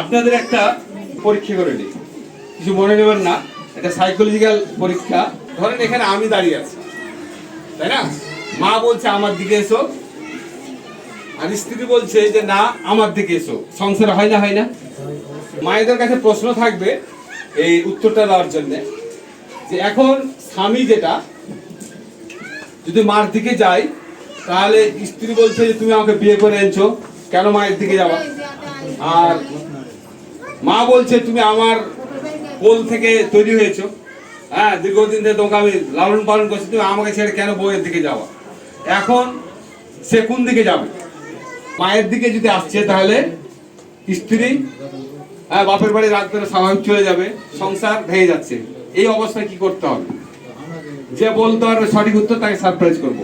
আপনাদের একটা পরীক্ষা করে নিই। কিছু মনে নেবেন না, এটা সাইকোলজিক্যাল পরীক্ষা। ধরেন এখানে আমি দাঁড়িয়ে আছি, তাই না? মা বলছে, আমার দিকে এসো। আর স্ত্রী বলছে যে, না, আমার দিকে এসো। সংসার হয় না হয় না? মায়েদের কাছে প্রশ্ন থাকবে এই উত্তরটা দেওয়ার জন্য যে, এখন স্বামী যেটা, যদি মার দিকে যাই, তাহলে স্ত্রী বলছে যে, তুমি আমাকে বিয়ে করে এনেছো, কেন মায়ের দিকে যাবা? আর মা বলছে, তুমি আমার কোল থেকে তৈরি হয়েছো। হ্যাঁ দীর্ঘদিন ধরে তোমাকে আমি লালন পালন করছি, তুমি আমাকে ছেড়ে কেন বউয়ের দিকে যাওয়া? এখন সে কোন দিকে যাবে? মায়ের দিকে যদি আসছে তাহলে স্ত্রী হ্যাঁ বাপের বাড়ি রাত করে স্বাভাবিক চলে যাবে, সংসার ভেঙে যাচ্ছে। এই অবস্থায় কি করতে হবে? যে বলতে পারবে সঠিক উত্তর, তাকে সারপ্রাইজ করব।